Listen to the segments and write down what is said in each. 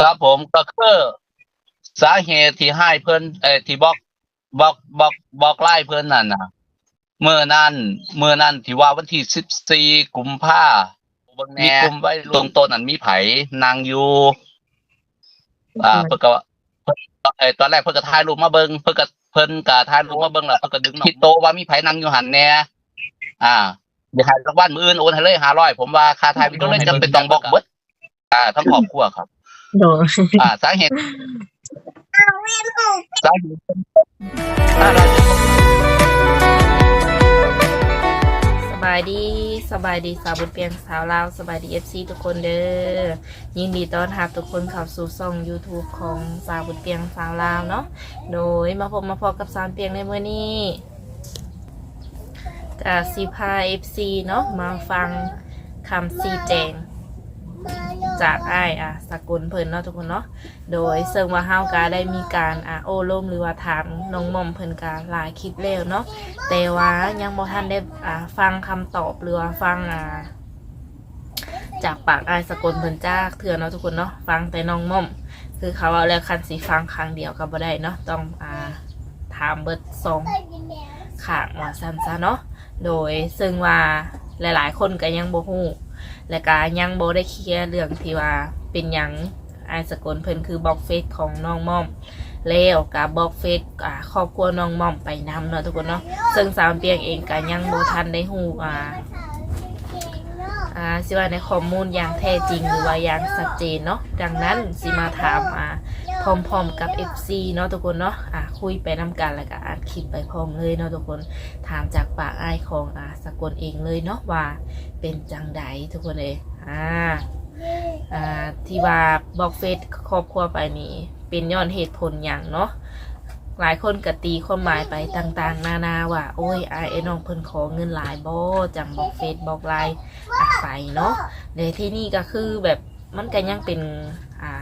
ครับผมก็คือสาเหตุที่ให้เพิ่นเอ่อที่บอกบอกบอกบอกไล่เพิ่นนั่นน่ะเมื่อนั้นเมื่อนั้นที่ว่าวันที่สิบสี่กุมภามีกลุ่มไว้ตรงต้นนั้นมีไผนางอยู่อ่าเพิ่นก็เพิ่นเอ่อตอนแรกเพิ่นก็ถ่ายรูปมาเบิ่งเพิ่นก็เพิ่นก็ถ่ายรูปมาเบิ่งแล้วเพิ่นก็ดึงที่โต๊ะว่ามีไผนั่งอยู่หันแหน่อ่าเดี๋ยวให้รางวัลมื้ออื่นโอนให้เลย500ผมว่าค่าถ่ายวิดีโอเลยจำเป็นต้องบอกเบิดอ่าทั้งครอบครัวครับ โดยอ่าสาเหตุสาเหตุอ่าเราจะสบายดีสบายดีสาวบุญเปียงสาวลาวสบายดีเอฟซีทุกคนเด้อยินดีต้อนรับทุกคนเข้าสู่ช่อง YouTube ของสาวบุญเปียงสาวลาวเนาะโดยมาพบมาพบกับสาวเปียงในมื้อนี้กับซีพาเอฟซีเนาะมาฟังคำซีแจง จากอ้ายอะสกุลเพิ่นเนาะทุกคนเนาะโดยซึ่งว่าเฮากาได้มีการอะโอ้ล่มหรือว่าถามน้องหม่อมเพิ่นกาหลายคลิปแล้วเนาะแต่ว่ายังบ่ทันได้อ่าฟังคำตอบหรือว่าฟังอ่าจากปากอ้ายสกุลเพิ่นจากเถื่อเนาะทุกคนเนาะฟังแต่น้องหม่อม คือเขาเอาแล้วคันสิฟังครั้งเดียวก็บ่ได้เนาะต้องอ่าถามเบิดสอง ขางว่าซั่นซะเนาะ โดยซึ่งว่าหลายๆ คนก็ยังบ่ฮู้ และก็ยังโบได้เคลียร์เรื่องที่ว่าเป็นยังไอสกลเพิ่นคือบล็อกเฟซของน้องม่อมแล้วกับบล็อกเฟซครอบครัวน้องม่อมไปนำเนาะทุกคนเนาะซึ่งสามเตียงเองก็ยังโบทันได้หูอ่าอ่าสิว่าในข้อมูลอย่างแท้จริงหรือว่าอย่างชัดเจนเนาะดังนั้นสิมาถามอ่า พร้อมๆกับ FC เนาะทุกคนเนาะอ่าคุยไปนํกันแล้วก็อ่านคลิปไปพร้อมเลยเนาะทุกคนถามจากปากอ้ายของอ่าสกลเองเลยเนาะว่าเป็นจังใดทุกคนเลยอ่าอ่าที่ว่าบอกเฟซครอบครัวไปนี่เป็นย้อนเหตุผลอย่างเนาะหลายคนก็ตีความหมายไปต่างๆ นานาว่า โอ้ยไอ้น้องเพิ่นขอเงินหลายบ่จังบอกเฟซบอกไลน์อะไปเนาะในที่นี่ก็คือแบบมันก็ยังเป็นอ่า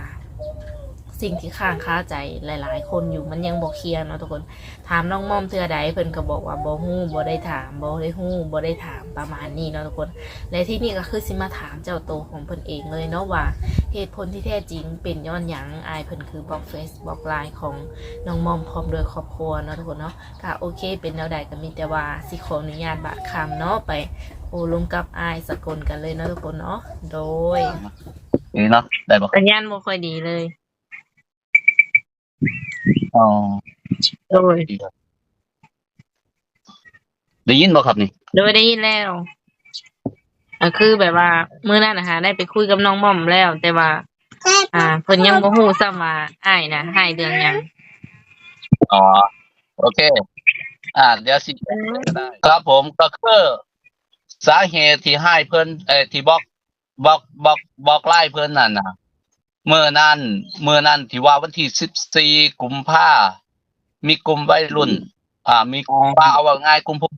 สิ่งที่ค้างคาใจหลาย ๆ คนอยู่มันยังบ่เคลียร์เนาะทุกคน ถามน้องม่อมเทื่อใดเพิ่นก็บอกว่าบ่ฮู้บ่ได้ถามบ่ได้ฮู้บ่ได้ถามประมาณนี้เนาะทุกคน และที่นี่ก็คือสิมาถามเจ้าตัวของเพิ่นเองเลยเนาะว่าเหตุผลที่แท้จริงเป็นย้อนหยังอายเพิ่นคือบล็อกเฟซบล็อกไลน์ของน้องมอมพร้อมโดยครอบครัวเนาะทุกคนเนาะก็โอเค เป็นแนวใดก็มีแต่ว่าสิขออนุญาตบะคำเนาะไปโอ้ลงกับอายสกลกันเลยเนาะทุกคนเนาะโดยนี่เนาะได้บ่สัญญาณบ่ค่อยดีเลย อ๋อโดยดีครับได้ยินบ่ครับนี่ โดยได้ยินแล้วก็คือแบบว่ามื้อนั้นนะคะได้ไปคุยกับน้องม่อมแล้ว แต่ว่า อ่าเพิ่นยังบ่ฮู้ซ้ำว่าอ้ายน่ะให้เรื่องหยัง อ๋อ โอเค อ่า เดี๋ยวสิ ครับผมก็คือสาเหตุที่ให้เพิ่นเอ่อที่บอกบอกบอกบอกไล่เพิ่นนั่นน่ะ เมื่อนั้นเมื่อนั้นที่ว่าวันที่สิบสี่กุมภามีกลุ่มวัยรุ่น อ่า มีว่าเอาว่าง่ายกลุ่มพวก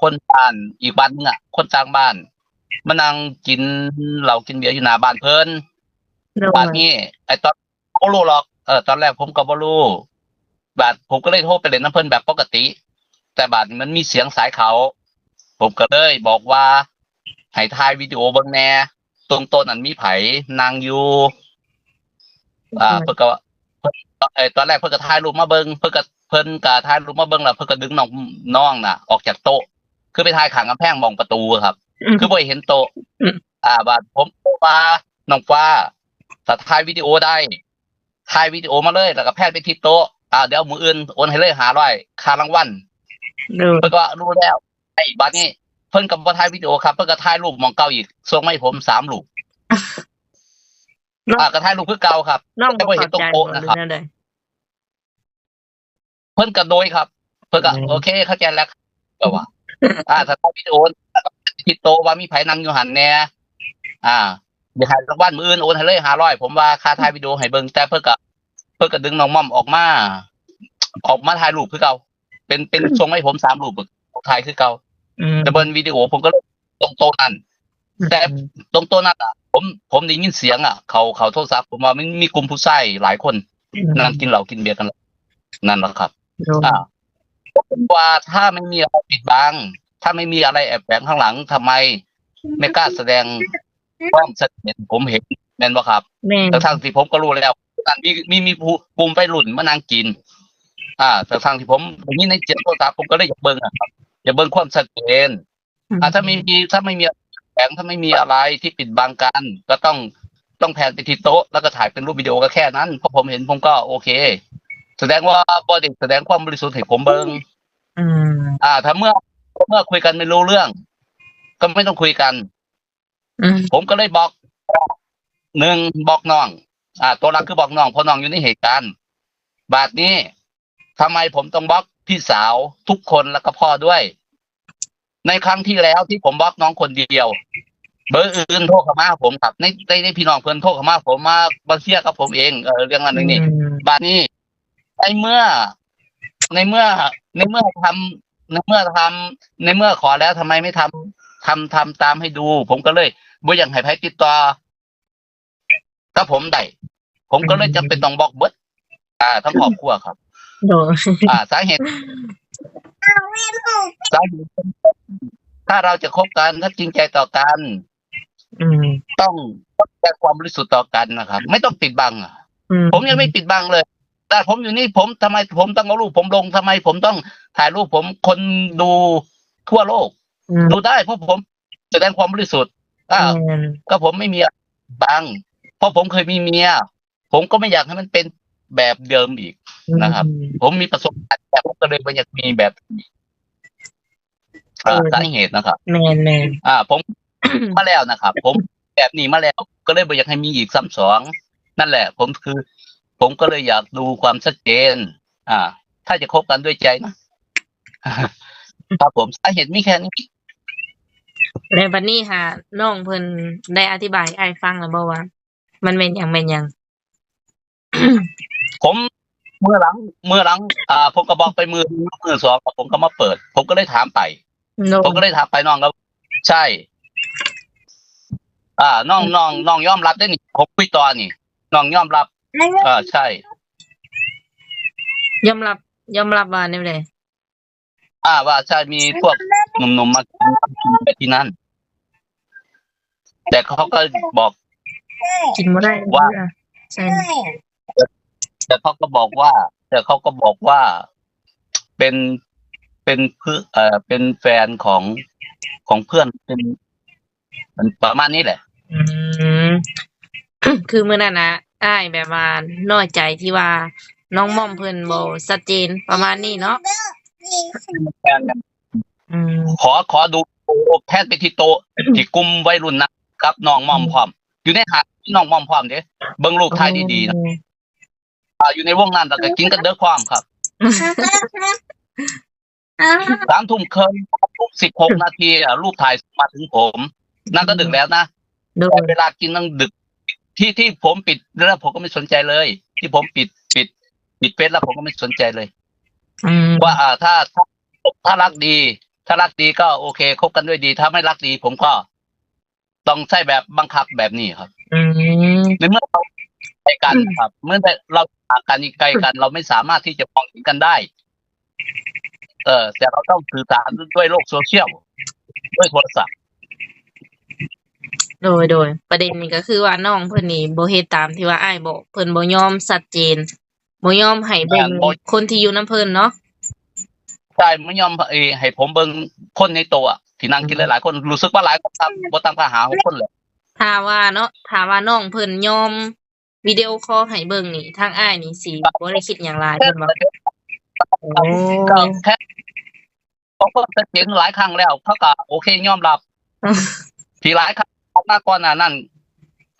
คนบ้านอีกบ้านหนึงอะ คนต่างบ้านมานั่งกินเหล้ากินเบียร์อยู่หน้าบ้านเพิ่นโดยบาดนี้ไอ้ตอนบ่รู้หรอกเออตอนแรกผมก็บ่รู้บาดผมก็เลยโทรไปเล่นน้ำเพิ่นแบบปกติ แต่บาดนี้มันมีเสียงสายเขา ผมก็เลยบอกว่าให้ถ่ายวิดีโอเบิ่งแหน่ ตรงต้นนั้นมีไผนางอยู่อ่าเพิ่นก็เพิ่นเอ่อตอนแรกเพิ่นก็ถ่ายรูปมาเบิ่งเพิ่นก็เพิ่นก็ถ่ายรูปมาเบิ่งแล้วเพิ่นก็ดึงน้องน้องน่ะ ออกจากโต๊ะคือไปถ่ายข้างกำแพงมองประตูครับอืมคือบ่เห็นโต๊ะอืมอ่าบาดผมว่าน้องฟ้าถ้าถ่ายวิดีโอได้ถ่ายวิดีโอมาเลยแล้วก็แพทย์ไปที่โต๊ะอ่าเดี๋ยวมืออื่นโอนให้เลยหาร้อยค่ารางวัลโดยเพิ่นก็รู้แล้วไอ้บัดนี้เพิ่นก็บ่ถ่ายวิดีโอครับ เพิ่นก็ถ่ายรูปหมองเก่าอีกส่งมาให้ผมสามรูปน้องอ่าก็ถ่ายรูปคือเก่าครับน้องแต่บ่บ่เห็นเข้าใจตรงโป๊ะบ่นะหรืครัอบแนวใดเพิ่นก็โดยครับ เพิ่นก็อืมโอเคเข้าใจแล้วก็ว่า อ่าถ้าถ่ายวิดีโอที่โต๊ะว่ามีไผนั่งอยู่หันแหน่อ่าเดี๋ยวให้รางวัลมืออื่นโอนให้เลยห้าร้อยผมว่าค่าถ่ายวิดีโอให้เบิ่งแต่เพิ่นก็เพิ่นก็ดึงน้องม่อมออกมา ออกมาถ่ายรูปคือเก่าเป็นเป็นส่งให้ผมสามรูปถ่ายคือเก่าอืม แต่เบิ่งวิดีโอผมก็เลยตรงโต๊ะนั้นแต่ตรงโต๊ะนั้นอะผมผมได้ยินเสียงอะเขาเขาโทรศัพท์ผมว่ามันมีกลุ่มผู้ชายหลายคนอืมนั่งกินเหล้ากินเบียร์กันนั่นแหละครับโดยอ่าผมว่าถ้าไม่มีอะไรปิดบังถ้าไม่มีอะไรแอบแฝงข้างหลังทำไม ไม่กล้าแสดงความเสถียรผมเห็นแม่นบ่ครับแม่นแต่ทางที่ผมก็รู้แล้วนั่นมีมีมีผู้กลุ่มไปหลุ่นมานั่งกิน อ่าแต่ทางที่ผมผมนี่ในเจ็ดโทรศัพท์ผมก็เลยอยากเบิ่งอะครับ อยากเบิ่งความชัดเจนอ่าถ้าไม่มีถ้าไม่มีแสงถ้าไม่มีอะไรที่ปิดบังกัน ก็ต้องต้องแผนไปที่โต๊ะแล้วก็ถ่ายเป็นรูปวิดีโอก็แค่นั้นเพราะผมเห็นผมก็โอเค แสดงว่าบอดี้แสดงความบริสุทธิ์ให้ผมเบิงอืมอ่า ถ้าเมื่อเมื่อคุยกันไม่รู้เรื่อง ก็ไม่ต้องคุยกันอืมผมก็เลยบอกหนึ่งบอกน้อง อ่า ตัวหลักคือบอกน้องเพราะน้องอยู่ในเหตุการณ์บาทนี้ทำไมผมต้องบล็อก พี่สาวทุกคนแล้วก็พ่อด้วย ในครั้งที่แล้วที่ผมบล็อกน้องคนเดียว เบอร์อื่นโทรเข้ามาหาผมครับในในในพี่น้องเพื่อนโทรเข้ามาผมมาบังเชียกับผมเองเออเรื่องนั้นเรื่องนี้บาทนี้ในเมื่อ ในเมื่อ ในเมื่อทำในเมื่อทำในเมื่อขอแล้วทำไมไม่ทำทำทำตามให้ดู ผมก็เลยบ่อยากให้ไผติดต่อถ้าผมได้ผมก็เลยจำเป็นต้องบอกเบิดอ่าทั้งครอบครัวครับ โดยอ่าสาเหตุสาเหตุถ้าเราจะคบกันถ้าจริงใจต่อกันอืมต้องต้องแสดงความบริสุทธิ์ต่อกันนะครับ ไม่ต้องปิดบังอะอืมผมยังไม่ปิดบังเลย แต่ผมอยู่นี่ผมทำไมผมต้องเอารูปผมลงทำไม ผมต้องถ่ายรูปผมคนดูทั่วโลกอืมดูได้เพราะผมแสดงความบริสุทธิ์อ่าแม่นก็ผมไม่มีอะไรบังเพราะผมเคยมีเมีย ผมก็ไม่อยากให้มันเป็น แบบเดิมอีกนะครับ ผมมีประสบการณ์แบบผมก็เลยไม่อยากมีแบบนี้อ่าสาเหตุนะครับแม่นแม่นอ่า ผมมาแล้วนะครับ ผมแบบนี้มาแล้ว ก็เลยไม่อยากให้มีอีกซ้ำสองนั่นแหละ ผมคือ ผมก็เลยอยากดูความชัดเจน อ่า ถ้าจะคบกันด้วยใจนะครับผมสาเหตุมีแค่นี้แล้วบัดนี้ค่ะน้องเพิ่นได้อธิบายให้อ้ายฟังแล้วบ่ว่า มันเป็นหยังเป็นหยัง ผมเมื่อหลัง เมื่อหลัง อ่า ผมก็บอกไปมือมือสองผมก็มาเปิด ผมก็เลยถามไปโดผมก็เลยถามไปน้องก็ใช่ อ่า น้องน้องน้องยอมรับได้นี่ผมคุยต่อนี่น้องยอมรับอ่าใช่ ยอมรับ ยอมรับว่าแนวใดอ่าว่าใช่มีพวกหนุ่มๆมากินไปที่นั่น แต่เขาก็บอกกินบ่ได้ว่าใช่ แต่เขาก็บอกว่า แต่เขาก็บอกว่าเป็นเป็นเพื่อเอ่อเป็นแฟนของของเพื่อนเป็นมันประมาณนี้แหละ อืม คือมื้อนั้นนะอ้ายแบบว่าน้อยใจที่ว่าน้องม่อมเพิ่นบ่ชัดเจนประมาณนี้เนาะแฟนกันอืมขอขอดูแพทย์ไปที่โต๊ะที่กลุ่มวัยรุ่นนะครับน้องมอมพร้อม อยู่ในหาดน้องมอมพร้อมเด้เบิ่งรูปถ่ายดีๆนะ อ่าอยู่ในวงนั้นแล้วก็กินกันเด้อความครับสามทุ่มเคินทุ่มสิบหกนาทีอะรูปถ่ายมาถึงผม นั่นก็ดึกแล้วนะโดยแต่เวลากินนั่งดึก ที่ที่ผมปิดแล้วผมก็ไม่สนใจเลย ที่ผมปิดปิด ปิดเฟซแล้วผมก็ไม่สนใจเลยอืมว่าอ่าถ้าถ้าถ้ารักดี ถ้ารักดีก็โอเคคบกันด้วยดี ถ้าไม่รักดี ผมก็ ต้องใช้แบบบังคับแบบนี้ครับอืมในเมื่อเรา ใกล้กันนะครับ เมื่อเราห่างกันใกล้กัน เราไม่สามารถที่จะมองเห็นกันได้ เออแต่เราต้องสื่อสารด้วยโลกโซเชียลด้วยโทรศัพท์โดยโดย ประเด็นนี้ก็คือว่าน้องเพิ่นนี่บ่เฮ็ดตามที่ว่าอ้ายบอกเพิ่นบ่ยอมชัดเจนบ่ยอมให้เบิ่งคนที่อยู่นํเพิ่นเนาะใช่ไม่ยอมเออให้ผมเบิ่งคนในตัวที่นั่งกินหลายๆคนรู้สึกว่าหลายคนตามบ่ตามก็หาของคนเลยถ้าว่าเนาะถ้าว่าน้องเพิ่นยอม วิดีโอคอลให้เบิ่งนี่ทางอ้ายนี่สิบ่ได้คิดหยังหลายเพิ่นบ่โอ้ก็แค่เขาก็จะเห็นหลายครั้งแล้วเขาก็โอเคยอมรับทีหลายครั้งมากก่อนหน้านั้น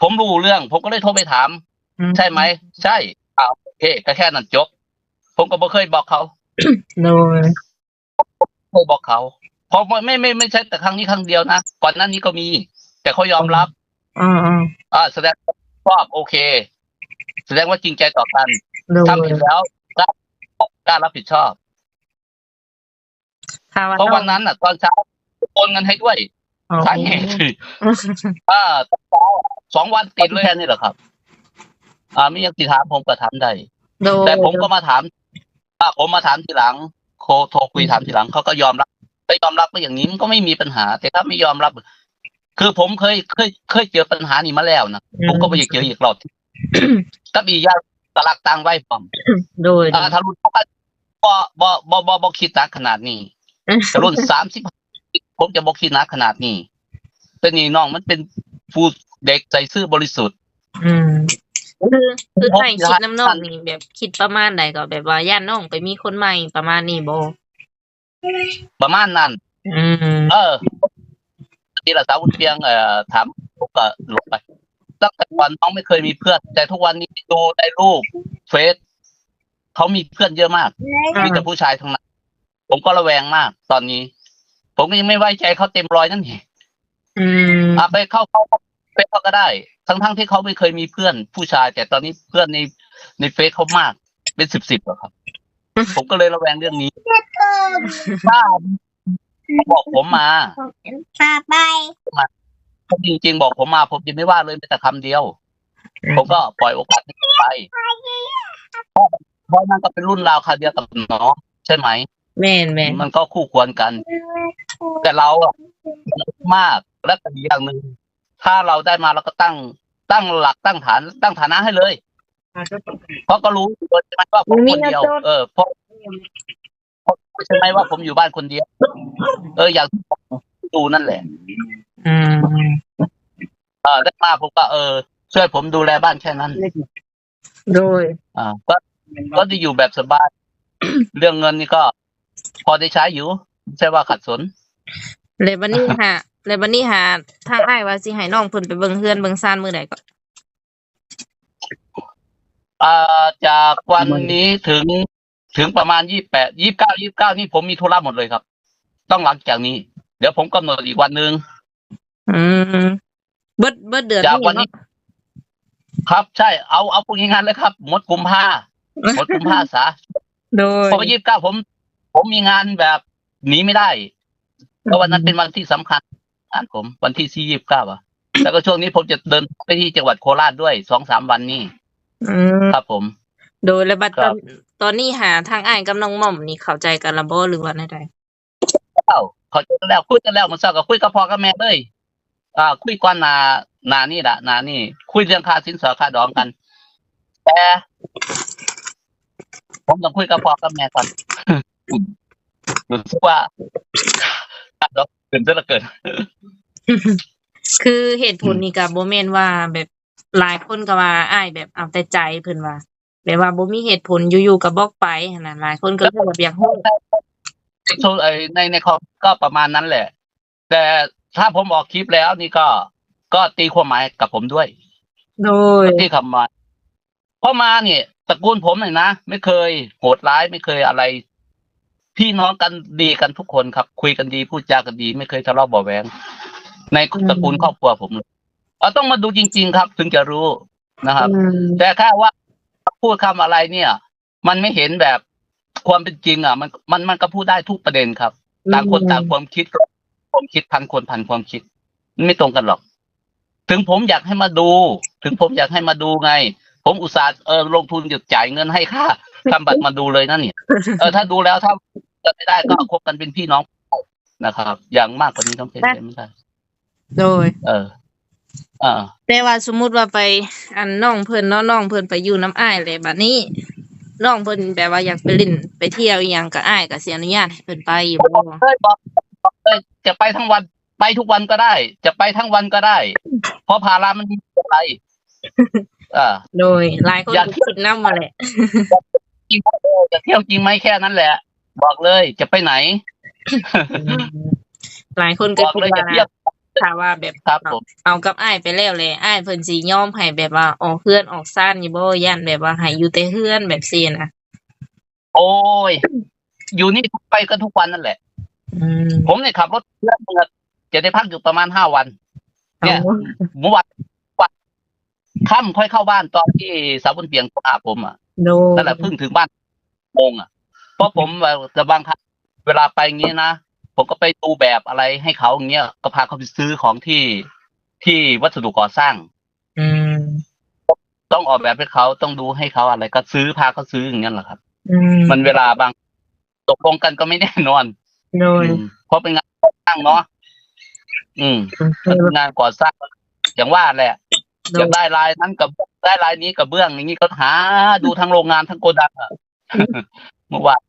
ผมรู้เรื่อง ผมก็เลยโทรไปถาม ใช่ไหม ใช่อ่าโอเคก็แค่นั้นจบ ผมก็บ่เคยบอกเขาโดยเคยบอกเขาเพราะไม่ไม่ไม่ไม่ใช่แต่ครั้งนี้ครั้งเดียวนะก่อนหน้านี้ก็มี แต่เขายอมรับอ่าอ่าแสดงว่าชอบโอเค แสดงว่าจริงใจต่อกันๆโดยทำผิดแล้วกล้ากล้ารับผิดชอบถ้าว่าเพราะวันนั้นอะ ตอนเช้าโอนเงินให้ด้วยอ๋อสาเหตุอ่าตอนเช้าสองวันติดเลยแค่นี้แหละครับ อ่าไม่ยังติถามผมก็ถามได้โดยแต่ผมก็มาถามอ่าผมมาถามทีหลัง โคโทรคุยถามทีหลังเขาก็ยอมรับแต่ยอมรับก็อย่างนี้มันก็ไม่มีปัญหา แต่ถ้าไม่ยอมรับ คือผมเคยเคยเคยเจอปัญหานี้มาแล้วนะผมก็ไม่อยากเจออีกรอบ ก็มีญาติตลักตังไว้ผมโดยอ่าถ้ารุ่นบ่บ่บ่บ่บ่คิดหนักขนาดนี้แต่รุ่นสามสิบผมจะบ่คิดหนักขนาดนี้แต่นี่น้องมันเป็นผู้เด็กใจซื่อบริสุทธิ์ อืมคือคือไทยคิดน้ำนองนี่แบบคิดประมาณใดก็แบบว่าย่านน้องไปมีคนใหม่ประมาณนี้บ่ประมาณนั้นอืมเออที่ละสาวบุญเพียงเอ่อถามผมก็หลบไป ตั้งแต่วันน้องไม่เคยมีเพื่อน แต่ทุกวันนี้ดูในรูปเฟซเขามีเพื่อนเยอะมากมีแต่ผู้ชายทั้งนั้นผมก็ระแวงมาก ตอนนี้ ผมก็ยังไม่ไว้ใจเขาเต็มร้อยนั่นเองอืมอะไปเข้าเข้าเฟซเขาก็ได้ ทั้งทั้งๆที่เขาไม่เคยมีเพื่อนผู้ชาย แต่ตอนนี้เพื่อนในในเฟซเขามาก เป็นสิบสิบอะครับ ผมก็เลยระแวงเรื่องนี้ถ้าเขาบอกผมมาพาไป ผมจริงๆบอกผมมา ผมจะไม่ว่าเลยแม้แต่คำเดียว ผมก็ปล่อยโอกาสให้ไปเพราะนั่นก็เป็นรุ่นราวคราวเดียวกับน้องใช่ไหมแม่นแม่นมันก็คู่ควรกัน แต่เราอะมากและก็อีกอย่างหนึ่งถ้าเราได้มาเราก็ตั้งตั้งหลักตั้งฐาน ตั้งฐานะให้เลยเพราะก็รู้อยู่ใช่ไหมว่าผมคนเดียว เออเพราะเพราะใช่ไหมว่าผมอยู่บ้านคนเดียว เอออย่างที่ผม ดูนั่นแหละ อืมเออได้มาผมก็เออช่วยผมดูแลบ้านแค่นั้น โดย อ่า ก็ก็จะอยู่แบบสบาย เรื่องเงินนี่ก็ พอได้ใช้อยู่ไม่ใช่ว่าขัดสน เลยบันนี้หาเลยบันนี้หาทางอ้ายว่าสิให้น้องเพิ่นไปเบิ่งเฮือนเบิ่งซ่านมื้อใดก็อ่าจากวันนี้ถึงถึงประมาณยี่แปดยี่เก้ายี่เก้านี่ผมมีธุระหมดเลยครับ ต้องหลังจากนี้ เดี๋ยวผมกำหนดอีกวันหนึ่งอืมเบิดเบิดเดือนจากวันนี้เาะครับใช่เอาเอาพวกงานเลยครับหมดกุมภาหมดกุมภาสาโดยเพราะยี่สิบเก้าผม ผมมีงานแบบหนีไม่ได้เพราะวันนั้นเป็นวันที่สำคัญงานผม วันที่สี่ยี่สิบเก้าอะแล้วก็ช่วงนี้ผมจะเดินไปที่จังหวัดโคราชด้วยสองสามวันนี้อืมครับ ผม โดยแล้วบัดคตรัอบนตอนนี้หาทางอ้ายกับน้องหม่อมนี่เข้าใจกันและบ่หรือว่าใดเอ้า เขาจะแล้วคุยกันแล้วมันเศร้ากับคุยกับพ่อกับแม่เลยอ่าคุยก่อนหนาหนานี่แหละหนานี่ คุยเรื่องค่าสินสอดค่าดองกัน แต่ผมต้องคุยกับพ่อกับแม่ก่อนรู้สึกว่าค่าดองเกินซะเหลือเกินคือเหตุผลนี่ก็บ่แม่นว่าแบบหลายคนก็ว่าอ้ายแบบเอาแต่ใจเพิ่นว่าแบบว่าบ่มีเหตุผลอยู่ๆก็บอกไปหั่นน่ะหลายคนก็คือแบบอยากฮู้ โซเอ่อในในคอมก็ประมาณนั้นแหละ แต่ถ้าผมออกคลิปแล้วนี่ก็ก็ตีความหมายกับผมด้วย โดยที่คำมาเพราะมาเนี่ยตระกูลผมเนี่ยนะไม่เคยโหดร้ายไม่เคยอะไร พี่น้องกันดีกันทุกคนครับ คุยกันดีพูดจากันดี ไม่เคยทะเลาะเบาะแวงในตระกูลครอบครัวผมเลยเอาต้องมาดูจริง ๆ ครับ ถึงจะรู้นะครับอืมแต่แค่ว่าพูดคำอะไรเนี่ย มันไม่เห็นแบบ ความเป็นจริงอะมันมันมันก็พูดได้ทุกประเด็นครับ ต่างคนต่างความคิดความคิดพันคนพันความคิดมันไม่ตรงกันหรอก ถึงผมอยากให้มาดู ถึงผมอยากให้มาดูไง ผมอุตส่าห์เออลงทุนหยุดจ่ายเงินให้ค่าทำบัตรมาดูเลยนั่นเนี่ยเออถ้าดูแล้วถ้าจะไม่ได้ก็คบกันเป็นพี่น้องนะครับ อย่างมากกว่านี้ต้องเป็นไปไม่ได้โดย เอออ่าแต่ว่าสมมุติว่าไปอันน้องเพิ่นเนาะน้องเพิ่นไปอยู่น้ำอ้ายเลยบัดนี้ น้องเพิ่นแบบว่าอยากไปเล่นไปเที่ยวอหยังก็อ้ายก็สิอนุญาตให้เพิ่นไปบ่บอกเลยบอกบอกเลยจะไปทั้งวันไปทุกวันก็ได้ จะไปทั้งวันก็ได้ เพราะภาระมันมีอะไรอ่าโดยหลายคนอยาก ก็คิดนำมาแหละ จริงจะเที่ยวจริงไหมแค่นั้นแหละ บอกเลยจะไปไหน หลายคนก็บอกคิดเลยว่าจะเที่ยว ถ้าว่าแบบครับผม เอากับอ้ายไปแล้วเลยอ้ายเพิ่นสิยอมให้แบบว่าออกเฮือนออกซ่านอยู่บ่ย่านแบบว่าให้อยู่แต่เฮือนแบบซี่นะโอ้ย อยู่นี่ไปกันทุกวันนั่นแหละ อืมผมเนี่ยขับรถเพื่อนเมืองจะได้พักอยู่ประมาณห้าวัน เนี่ยเอาเมื่อวันวันค่ำค่อยเข้าบ้านตอนที่สาวบนเปียงโทรหาผมอะโดยนั่นแหละเพิ่งถึงบ้านโมงอะเพราะผมแบบจะบางครั้งเวลาไปอย่างนี้นะ ผมก็ไปดูแบบอะไรให้เขาอย่างเงี้ยก็พาเขาไปซื้อของที่ที่วัสดุก่อสร้าง อืม ต้องออกแบบให้เขาต้องดูให้เขาอะไรก็ซื้อพาเขาซื้ออย่างเงี้ยแหละครับ อืมมันเวลาบางตกลงกันก็ไม่แน่นอนโดยอืมเพราะเป็นงานก่อสร้างเนาะอืมอืมมันคืองานก่อสร้าง อย่างว่าแหละ โดอยยากได้ลายนั้นกับได้ลายนี้กับเบื้องอย่างนี้ก็หาดูทั้งโรงงานทั้งโกดังอะ เมื่อวาน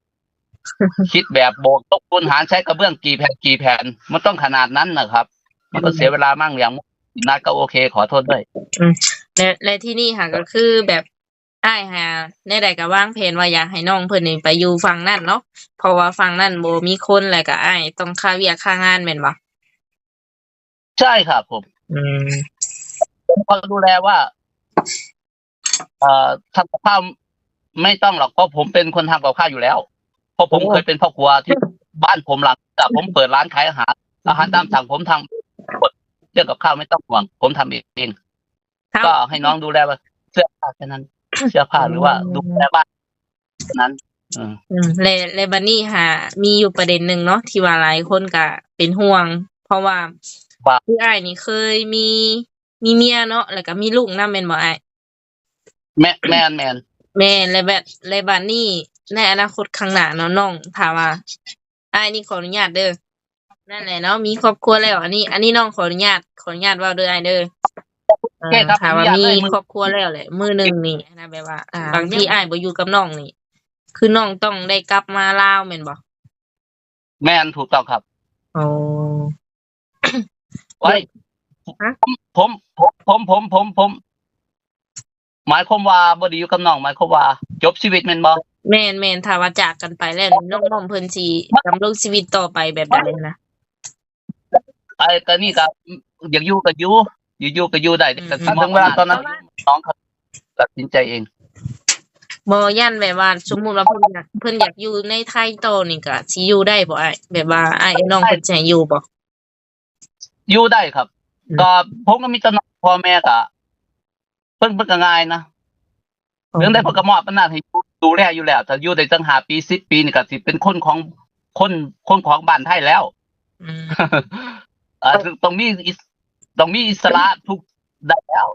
คิดแบบโบกตกคูณหารใช้กระเบื้องกี่แผ่นกี่แผ่นมันต้องขนาดนั้นนะครับ มันก็เสียเวลามั่งอย่างนัดก็โอเค ขอโทษด้วยและและที่นี่ค่ะก็คือแบบอ้ายหาในใดก็วางแผนว่าอยากให้น้องเพิ่นนี่ไปอยู่ฝั่งนั่นเนาะเพราะว่าฝั่งนั่นบ่มีคนแล้วก็อ้ายต้องค่าเวียกค่างานแม่นบ่ใช่ครับผม อืมผมก็ดูแลว่า เอ่อทำกับข้าวไม่ต้องหรอกเพราะผมเป็นคนทำกับข้าวอยู่แล้ว เพราะผมเคยเป็นพ่อครัวที่บ้านผมหลังจากผมเปิดร้านขายอาหารอาหารตามสั่งผมทำหมดเรื่องกับข้าวไม่ต้องห่วง ผมทำเองครับก็ให้น้องดูแลว่าเสื้อผ้าแค่นั้น เสื้อผ้าหรือว่าดูแลบ้านแค่นั้นอืมอืมและและบัดนี้ค่ะ มีอยู่ประเด็นหนึ่งเนาะที่ว่าหลายคนก็เป็นห่วง เพราะว่าว่าคืออ้ายนี่เคยมีมีเมียเนาะแล้วก็มีลูกนำแม่นบ่อ้ายแม่แมนแมนแม่และแบบและบัดนี้ ในอนาคตข้างหน้าเนาะน้องถามว่าอ้ายนี่ขออนุญาตเด้อนั่นแหละเนาะมีครอบครัวแล้ว อันนี้ อันนี้น้องขออนุญาตขออนุญาตเว่าเด้ออ้ายเด้อเออถามว่ามีครอบครัวแล้วแหละมือหนึงนี่นะแบบว่า อ่าบางทีอ้ายบ่อยู่กับน้องนี่ คือน้องต้องได้กลับมาลาวแม่นบ่แมนถูกต้องครับโอ้ไว้ฮะผมผมผมผมผมผมหมายความว่าบดีอยู่กับน้องหมายความว่า จบชีวิตแม่นบ่ แม่นแม่นถ้าว่าจากกันไปแล้วน้องน้องเพิ่นสิดำรงชีวิตต่อไปแบบใดนะ ไอ้ก็นี่ก็อยากอยู่ก็อยู่อยู่อยู่ก็อยู่ได้อืม แต่ถึงเวลาตอนนั้นน้องเขาตัดสินใจเองบ่ยันแบบว่าสมมุติว่าเพิ่นอยากเพิ่นอยากอยู่ในไทยโตอนี่ก็สิอยู่ได้บ่อ้ายแบบว่าอ้ายน้องเพิ่นสิให้อยู่บ่ อยู่ได้ครับ อืม ก็ผมก็มีแตน้องพ่อแม่ก็เพิ่นเพิ่นก็ง่ายนะเรื่องได้เพิ่นก็มอบอำนาจให้อยู่ ดูแลอยู่แล้วถ้าอยู่ได้ตั้ง5ปี10ปีนี่ก็สิเป็นคนของคนคนของบ้านไทยแล้วอืมอ่าต้องมีอิสต้องมีอิสระทุกได้แล้ว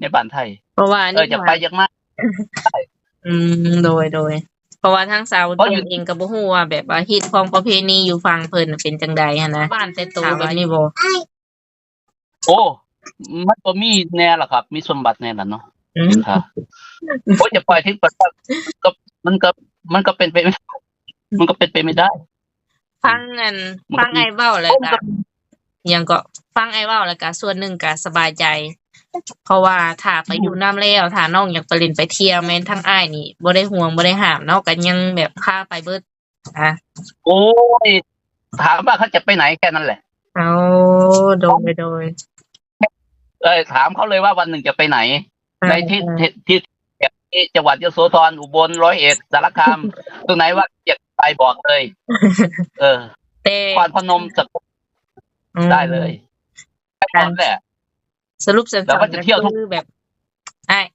ในบ้านไทย เพราะว่าอันเออนี้อยากไปอยากมาอืมโดยโดย เพราะว่าทางสาวเพราะอยู่เองก็บ่ฮู้ว่าแบบว่าฮิตของประเพณีอยู่ฝั่งเพิ่นน่ะเป็นจังใดหันนะบ้านแต่โตแบบนี้บ่โอ้มันก็มีแน่ล่ะครับ มีสมบัติแน่ล่ะเนาะอืม ครับโอ้จะปล่อยทิ้งไปก็มันก็มันก็เป็นไปไม่มันก็เป็นไปไม่ได้ ฟังอันฟังไอ้เว้าแล้วก็หยังก็ฟังไอ้เว้าแล้วก็ส่วนหนึ่งก็สบายใจ เพราะว่าถ้าไปอยู่น้ำแล้วถ้าน้องอยากไปเล่นไปเที่ยวแม่นทั้งอ้ายนี่บ่ได้ห่วงบ่ได้ห้ามเนาะก็ยังแบบพาไปเบิดอะโอ้ยถามว่าเขาจะไปไหนแค่นั้นแหละเอาโดยโดยเออถามเขาเลยว่าวันหนึ่งจะไปไหน ในที่ที่ที่ที่จังหวัดยโสธรอุบลร้อยเอ็ดสารคามตรงไหนว่าอยากไปบอกเลย เออแต่ควานพนมสกลได้เลยแค่นั้นแหละสรุปสั้นๆแล้วก็จะเที่ยวทุกคือแบบอ้าย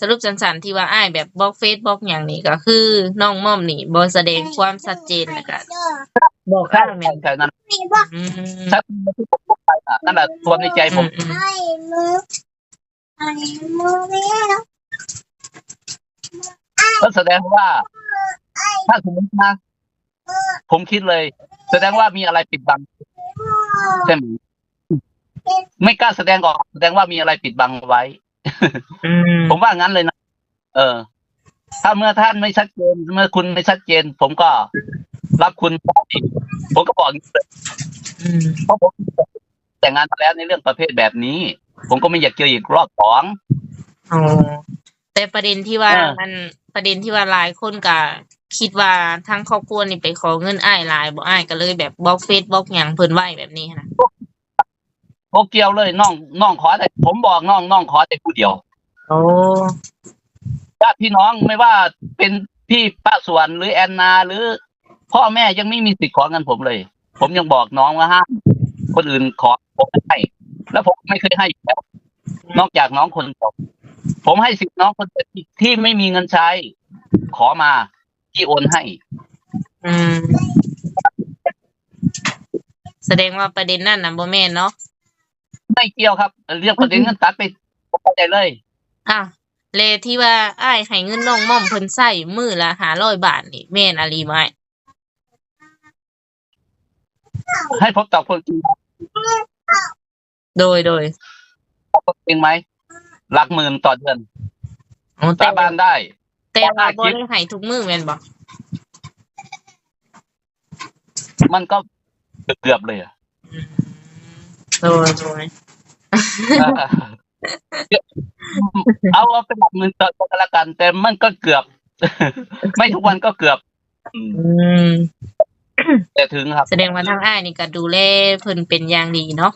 สรุปสั้นๆที่ว่าอ้ายแบบบล็อกเฟซบล็อกอย่างนี้ก็คือน้องม่อมนี่บ่แสดงความชัดเจนแล้วก็บอกข้างแม่นแค่นั้นอืมถ้าที่ผมพูดไปอะนั่นแหละตัวในใจผม กก็แสดงว่า ถ้าสมมตินะผมคิดเลย แสดงว่ามีอะไรปิดบังใช่ไหมไม่กล้าแสดงออกแสดงว่ามีอะไรปิดบังไว้อืมผมว่างั้นเลยนะเออ ถ้าเมื่อท่านไม่ชัดเจน เมื่อคุณไม่ชัดเจน ผมก็รับคุณผมก็บอกอย่างนี้เลยอืมเพราะผมแต่งงานมาแล้วในเรื่องประเภทแบบนี้ ผมก็ไม่อยากเจออีกรอบสองอ๋อแต่ประเด็นที่ว่าอ่ามัมันประเด็นที่ว่าหลายคนก็คิดว่าทั้งครอบครัวนี่ไปขอเงินอ้ายหลายบ่อ้ายก็เลยแบบบล็อกเฟซบล็อกหยังเพิ่นไว้แบบนี้นะโอเกี่ยวเลยน้องน้องขอแต่ผมบอกน้องน้องขอแต่ผู้เดียวโอ้ญาติพี่น้องไม่ว่าเป็นพี่ป้าสวนหรือแอนนา หรือ พ่อแม่ยังไม่มีสิทธิ์ขอเงินผมเลย ผมยังบอกน้องว่าห้าม คนอื่นขอผมไม่ให้ แล้วผมไม่เคยให้อยู่แล้วนอกจากน้องคนเดียวผมให้สิทธิ์น้องคนเดียวที่ที่ไม่มีเงินใช้ ขอมาที่โอนให้ อืม แสดงว่าประเด็นนั่นน่ะบ่แม่นเนาะไม่เกี่ยวครับ เรื่องประเด็นเงินตัดไปไปได้เลยอะเลที่ว่าอ้ายให้เงินน้องม่อมเพิ่นใช้มื้อละ500บาทนี่แม่นอะลีบ่อ้ายให้ผมตอบคนจริง โดยโดยจริงไหมหลักหมื่นต่อเดือนอ๋อแต่สาบานได้แต่ว่าบ่ได้ให้ทุกมื้อแม่นบ่มันก็เกือบๆเลยอะโดยโดยเอาเอาเป็นหลักหมื่นต่อเดือนก็แล้วกัน แต่มันก็เกือบ ไม่ทุกวันก็เกือบ อืมอืม แต่ถึงครับ แสดงว่าทางอ้ายนี่ก็ดูแลเพิ่นเป็นอย่างดีเนาะ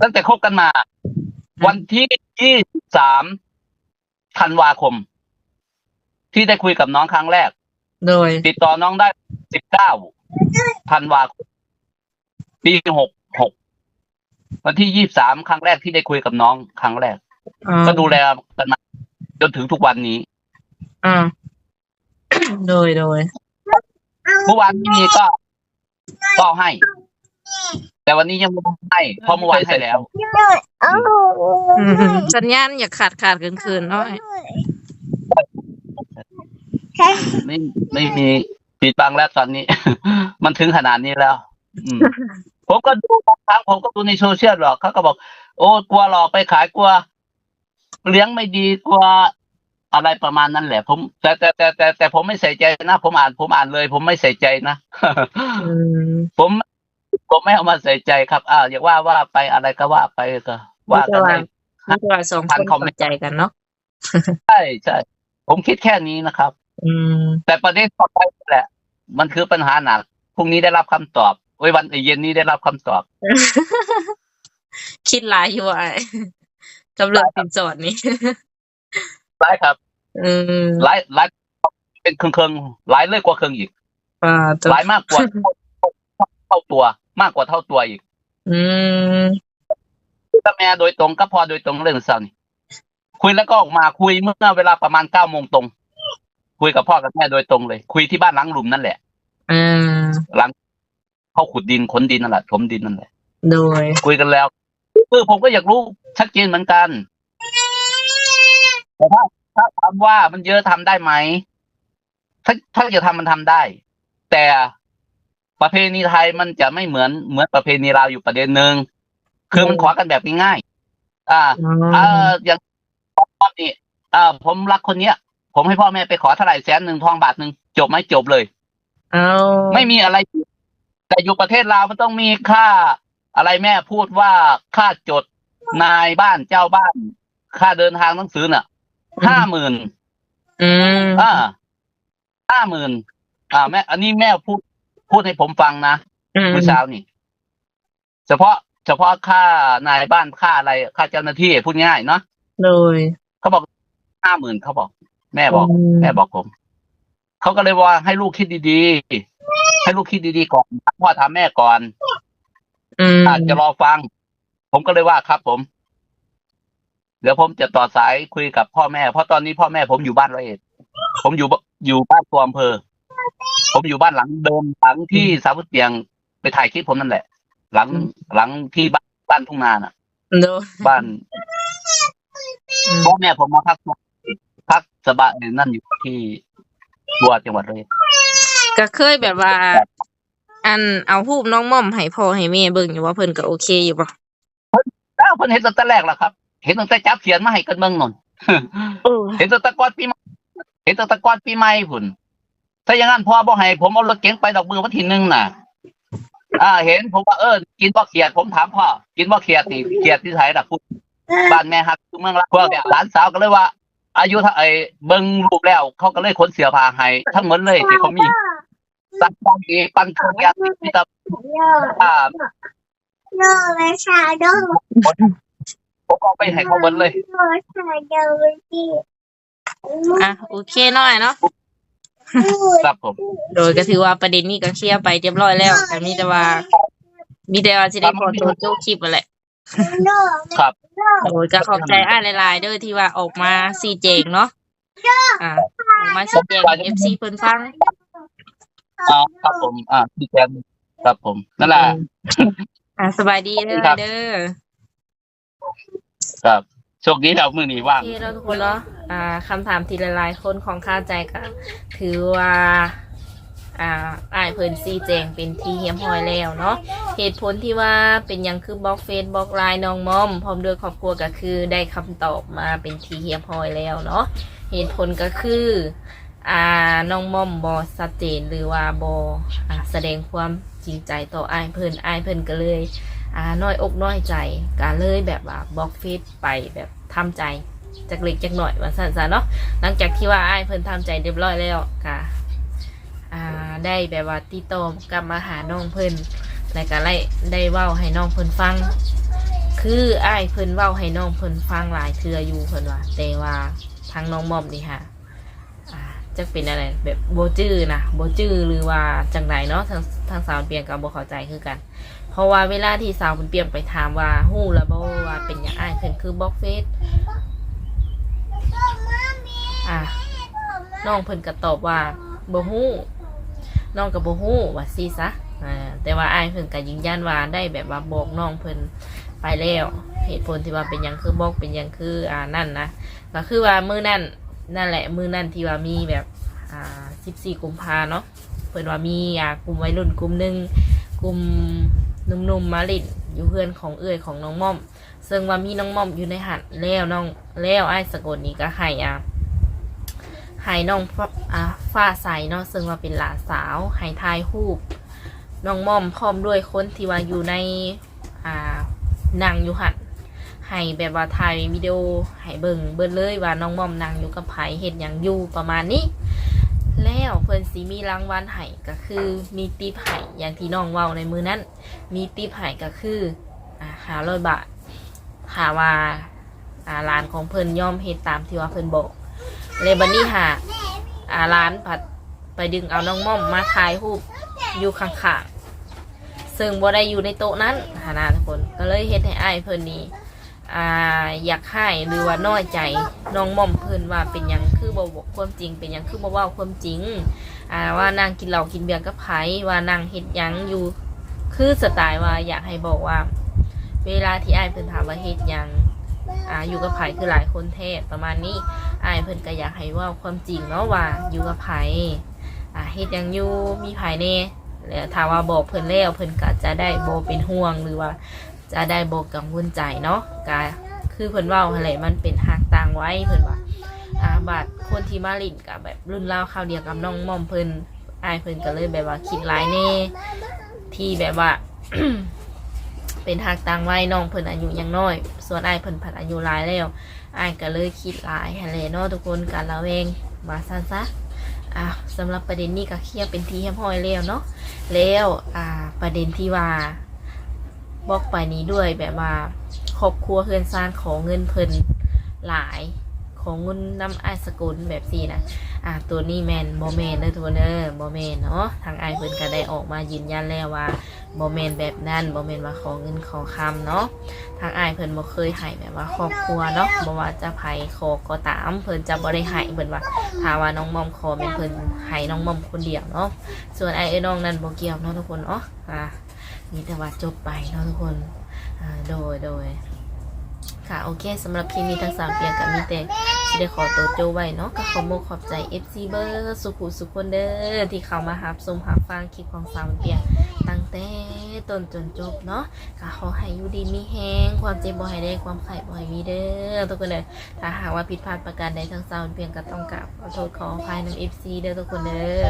ตั้งแต่คบกันมา วันที่ยี่สามธันวาคม ที่ได้คุยกับน้องครั้งแรก โดย ติดต่อน้องได้สิบเก้าธันวาคมปีหกหกวันที่ยี่สามครั้งแรกที่ได้คุยกับน้องครั้งแรกอ๋อก็ดูแลกันมาจนถึงทุกวันนี้อ่าโดยโดย เมื่อวานไม่มีก็ก็ให้ แต่วันนี้ยังไม่ให้เพราะเมื่อวานให้แล้วโอ้อืมสัญญาณอย่าขาดขาดเกินคืนเนาะไม่ไม่มีปิดบังแล้วตอนนี้ มันถึงขนาดนี้แล้ว อืม ผมก็ดูบางครั้งผมก็ดูในโซเชียลหรอกเขาก็บอก โอ้กลัวหลอกไปขายกลัว เลี้ยงไม่ดีกลัว อะไรประมาณนั้นแหละผมแต่แต่แต่แต่แต่ผมไม่ใส่ใจนะ ผมอ่านผมอ่านเลย ผมไม่ใส่ใจนะอืมผม ผมไม่เอามาใส่ใจครับอ่าอย่าว่าว่าไปอะไรก็ว่าไปก็ ว่ากันไปมีแต่ว่าสองคนเข้าใจกันเนาะใช่ใช่ผมคิดแค่นี้นะครับ อืม แต่ประเด็นต่อไปนี่แหละ มันคือปัญหาหนักพรุ่งนี้ได้รับคำตอบไว้ยวันเย็นนี้ได้รับคำตอบ คิดหลายอยู่อะกับเรื่องสินสอดนี่ หลายครับอืมหลายหลายเป็นเครื่องเครื่องๆหลายเลยกว่าเครื่องอีกอ่าตัวหลายมากกว่าเท่าตัว มากกว่าเท่าตัวอีก อืมถ้าแม่โดยตรงก็พอโดยตรงเรื่องเศร้านี่คุยแล้วก็ออกมาคุยเมื่อเวลาประมาณเก้าโมงตรง คุยกับพ่อกับแม่โดยตรงเลย คุยที่บ้านหลังหลุมนั่นแหละอืมหลังเขาขุดดินขนดินนั่นแหละถมดินนั่นแหละโดยคุยกันแล้วคือผมก็อยากรู้ชัดเจนเหมือนกัน แต่ถ้าถ้าถามว่ามันเยอะทำได้ไหมถ้าถ้าจะทำมันทำได้ แต่ประเพณีไทยมันจะไม่เหมือนเหมือนประเพณีลาวอยู่ประเด็นหนึ่งคือมันขอกันแบบง่ายๆอ่าอ๋อเอ่ออย่างพ่อนี่อ่าผมรักคนเนี้ย ผมให้พ่อแม่ไปขอเท่าไหร่แสนหนึ่งทองบาทหนึ่งจบไหมจบเลยเอาไม่มีอะไร แต่อยู่ประเทศลาวมันต้องมีค่า อะไรแม่พูดว่าค่าจดนายบ้านเจ้าบ้าน ค่าเดินทางหนังสือน่ะ ห้าหมื่นอืมอ่าห้าหมื่นอ่า แม่ อันนี้แม่พูดพูดให้ผมฟังนะอืมเมื่อเช้านี่ เฉพาะ เฉพาะค่านายบ้านค่าอะไรค่าเจ้าหน้าที่พูดง่ายเนาะโดยเขาบอกห้าหมื่นเขาบอก แม่บอกมแม่บอกผมเขาก็เลยว่าให้ลูกคิดดีๆให้ลูกคิดดีๆก่อนพ่อถามแม่ก่อนอืมอาจจะรอฟัง ผมก็เลยว่าครับผม เดี๋ยวผมจะต่อสายคุยกับพ่อแม่ เพราะตอนนี้พ่อแม่ผมอยู่บ้านร้อยเอ็ดผมอยู่บอยู่บ้านตัวอำเภอ ผมอยู่บ้านหลังเดิมหลังที่สาวเตียงไปถ่ายคลิปผมนั่นแหละ หลังหลังที่บ้านบ้านทุ่งนาน่ะโดยบ้านอืมพ่อแม่ผมมาพักพักสบายนั่นอยู่ที่บัวจังหวัดร้อยเอ็ดก็เคยแบบว่า อันเอารูปน้องม่อมให้พ่อให้แม่เบิ่งอยู่ว่าเพิ่นก็โอเคอยู่บ่อ้าวเพิ่นเห็นตั้งแต่แรกแล้วครับ เห็นตั้งแต่จับเขียนมาให้กันเมืองนนเออเห็นตั้งแต่ก่อนปีใหม่เห็นตั้งแต่ก่อนปีใหม่พุ่นถ้าอย่างนั้นพ่อบ่ให้ผมเอารถเก๋งไปดอกมือวันที่หนึ่งน่ะ อ่า เห็นผมว่าเออกินบ่เขียดผมถามพ่อกินบ่เขียดนี่เขียดที่ไสล่ะพูดบ้านแม่ฮักทุกเมืองละพวกเนี่ยหลานสาวก็เลยว่า อายุเท่าไอ้เบิ่งรูปแล้ว เขาก็เลยขนเสื้อผ้าให้ทั้งหมดเลยที่เขามีตัดปันอีปันเครื่องยางที่ตาอ่าโดนชาโดน ผมเอาไปให้เขาหมดเลยโดนชาโดนที่อะโอเคหน่อยเนาะครับผม โดยก็ถือว่าประเด็นนี้ก็เคลียร์ไปเรียบร้อยแล้วแต่มีแต่ว่า มีแต่ว่าสิได้ขอโทษโจ้คลิปนั่นแหละโดนครับ โอ้ยก็ขอบใจอ้ายหลายๆเด้อที่ว่าออกมาซีเจงเนาะ อ่าออกมาซีเจงเอฟซีเพิ่นฟัง อ่าครับผม อ่าพี่แจนครับผม นั่นแหละ อ่าสบายดีเด้อครับ เด้อ ครับโชคดีแล้วมือนี้ว่างโอเคแล้วทุกคนเนาะอ่าคำถามที่หลายคนของข้าใจก็ถือว่า อ่าอ้ายเพิ่นซีแจงเป็นที่เฮียมหอยแล้วเนาะเหตุผลที่ว่าเป็นหยังคือบล็อกเฟซบล็อกไลน์น้องมอม พร้อมด้วยครอบครัวก็คือได้คำตอบมาเป็นที่เฮียมหอยแล้วเนาะเหตุผลก็คืออ่าน้องมอมบอชัดเจนหรือว่าบอ่าแสดงความจริงใจต่ออ้ายเพิ่นอ้ายเพิ่นก็เลย อ่าน้อยอกน้อยใจก็เลยแบบว่าบล็อกเฟซไปแบบทำใจจากเล็กจากหน่อยว่าสั้นๆเนาะหลังจากที่ว่าไอ้เพิ่นทำใจเรียบร้อยแล้วก็อ่าได้แบบว่าติดต่อกลับมาหาน้องเพิ่นแล้วก็ได้ได้เว้าให้น้องเพิ่นฟัง คือไอ้เพิ่นเว้าให้น้องเพิ่นฟังหลายเทืออยู่เพิ่นว่าแต่ว่าทางน้องมอมนี่ค่ะอ่าจะเป็นอะไรแบบโบจื้อนะโบจื้อหรือว่าจังไรเนาะทางทางสาวเปียงกับโบเข้าใจคือกัน ราะว่าเวลาที่สาวเพิ่นเปรียงไปถามว่าฮู้แล้วบ่ว่าเป็นหยังอ้ายเพิ่นคือบล็อกเฟซอะน้องเพิ่นก็ตอบว่าบ่ฮู้น้องก็บ่ฮู้ว่าซีซะอ่าแต่ว่าอ้ายเพิ่นก็ยืนยันว่าได้แบบว่าบอกน้องเพิ่นไปแล้วเหตุผลที่ว่าเป็นยังคือบล็อกเป็นยังคืออ่านั่นนะก็คือว่ามือนั้นนั่นแหละมือนั้นที่ว่ามีแบบอ่า14กุมภาเนาะเพิ่นว่ามีอ่ากลุ่มวัยรุ่นกลุ่มหนึ่งกลุ่ม หนุ่มๆมาลิดอยู่เพื่อนของเอื้อยของน้องม่อม ซึ่งว่ามีน้องม่อมอยู่ในหัดแล้วน้องแล้วไอ้สะกดนี้ก็ให้อะให้น้องฟ้าอ่าฟ้าใสเนาะซึ่งว่าเป็นหลานสาวให้ทายรูปน้องม่อมพร้อมด้วยคนที่ว่าอยู่ในอ่านั่งอยู่หัดให้แบบว่าถ่ายวิดีโอให้เบิ่งเบิ่งเลยว่าน้องม่อมนั่งอยู่กับไผเห็นอย่างอยู่ประมาณนี้ แล้วเพิ่นสิมีรางวัลให้ก็คือมีติปให้อย่างที่น้องเว้าในมือนั้น มีติปให้ก็คืออ่าหาร้อยบาทหาว่าอ่าร้านของเพิ่นยอมเฮ็ดตามที่ว่าเพิ่นบอกเลยบัดนี้หาอ่าร้านผัดไปดึงเอาน้องม่อมมาถ่ายรูปอยู่ข้างๆซึ่งบ่ได้อยู่ในโต๊ะนั้นหานาทุกคนก็เลยเฮ็ดให้อ้ายเพิ่นนี่อ่าอยากให้หรือว่าน้อยใจน้องม่อมเพิ่นว่าเป็นยัง บ่บอกความจริงเป็นหยังคือบ่เว้าความจริง อ่าว่านางกินเหล้ากินเบียร์กับไผว่านางเฮ็ดหยังอยู่ คือสไตล์ว่าอยากให้บอกว่า เวลาที่อ้ายเพิ่นถามว่าเฮ็ดหยังอ่าอยู่กับไผคือหลายคนแท้ประมาณนี้อ้ายเพิ่นก็อยากให้เว่าความจริงเนาะว่าอยู่กับไผอ่าเฮ็ดหยังอยู่มีไผแน่แล้วถ้าว่าบอกเพิ่นแล้วเพิ่นก็จะได้บ่เป็นห่วงหรือว่า จะได้บอกกังวลใจเนาะกาคือเพิ่นเว่าอะไรมันเป็นหักต่างไว้เพิ่นว่า อาบัตรคนที่มาลินกับแบบรุ่นเล่าข้าวเดียวกับน้องม่อมเพิ่นอายเพิ่นก็เลยแบบว่าคิดหลายแน่ที่แบบว่า เป็นหักต่างไว้น้องเพิ่นอายุยังน้อย ส่วนอายเพิ่นผัดอายุหลายแล้วอายก็เลยคิดหลายฮันเลยเนาะทุกคนกันละเวงมาสั้นซะอะสำหรับประเด็นนี้ก็เคลียร์เป็นที่เรียบร้อยแล้วเนาะแล้วอ่าประเด็นที่ว่าบอกไปนี้ด้วยแบบว่าครอบครัวเพื่อนซานของเงินเพิ่นหลาย ของเงินน้ำไอสกุลแบบสี่นะอ่าตัวนี้แมนโมเมนเด้อตัวเนอร์โมเมนเนาะทางไอเพิ่นก็ได้ออกมายืนยันแล้วว่าโมเมนแบบนั้นโมเมนว่าขอเงินขอคำเนาะทางไอเพิ่นบ่เคยให้แบบว่าครอบครัวเนาะบ่ว่าจะไผขอก็ตาม เพิ่นจะบ่ได้ให้เพิ่นว่าถาว่าน้องมอมขอเป็นเพิ่นให้น้องมอมคนเดียวเนาะส่วนไอเอ้น้องนั้นบ่เกี่ยวเนาะทุกคนเนาะอ่ามีแต่ว่าจบไปเนาะทุกคนอ่าโดยโดยค่ะ โอเคสำหรับคลิปนี้ทั้งสามเปียงกับมีแต่ สิได้ขอตัวโจไว้เนาะก็ขอโมขอบใจ FC เบอร์สุขุสุคนเด้อที่เข้ามาหับชมหับฟังคลิปของสามเปียตั้งแต่ต้นจนจบเนาะก็ขอให้อยู่ดีมีแฮงความเจ็บบ่ให้ได้ความไข่บ่ให้มีเด้อทุกคนเลยถ้าหากว่าผิดพลาดประการใดทั้งสามเปียก็ต้องกราบขอโทษขออภัยนำ FC เด้อทุกคนเด้อ